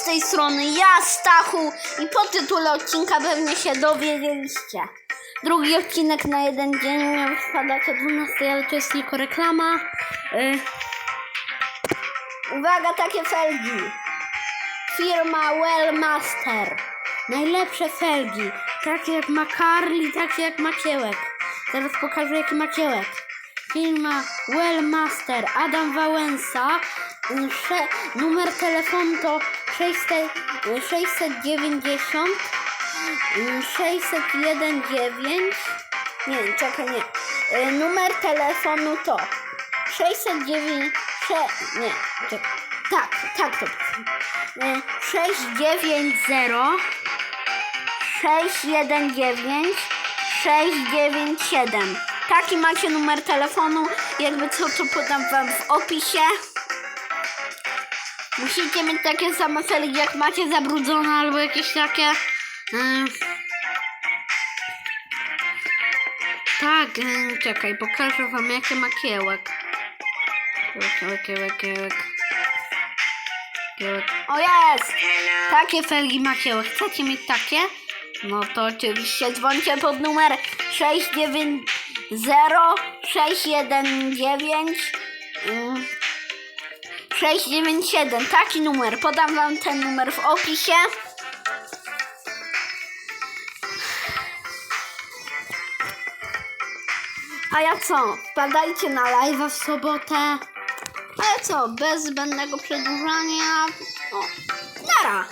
z tej strony ja, Stachu i po tytule odcinka pewnie się dowiedzieliście. Drugi odcinek na jeden dzień miał spadać o 12, ale to jest tylko reklama. Y... Uwaga, takie felgi. Firma Wellmaster. Najlepsze felgi. Takie jak ma Carly, takie jak ma Kiełek. Zaraz pokażę jaki ma Kiełek. Firma Wellmaster. Adam Wałęsa. Sze, numer telefonu to 600, y, 690 y, 601 9 nie, czekaj, nie. Y, Numer telefonu to 609 sze, nie. Tak, tak to. Y, 690 619 697. Taki macie numer telefonu. Jakby co, to podam wam w opisie. Musicie mieć takie same felgi, jak macie zabrudzone albo jakieś takie. Tak, czekaj, pokażę wam jakie ma kiełek. Kiełek, kiełek, kiełek. Kiełek. O jest! Takie felgi ma kiełek. Chcecie mieć takie? No to oczywiście dzwońcie pod numer 690 619 ym, 697. Taki numer. Podam wam ten numer w opisie. A ja co? Wpadajcie na live'a w sobotę. A ja co? Bez zbędnego przedłużania. O, nara!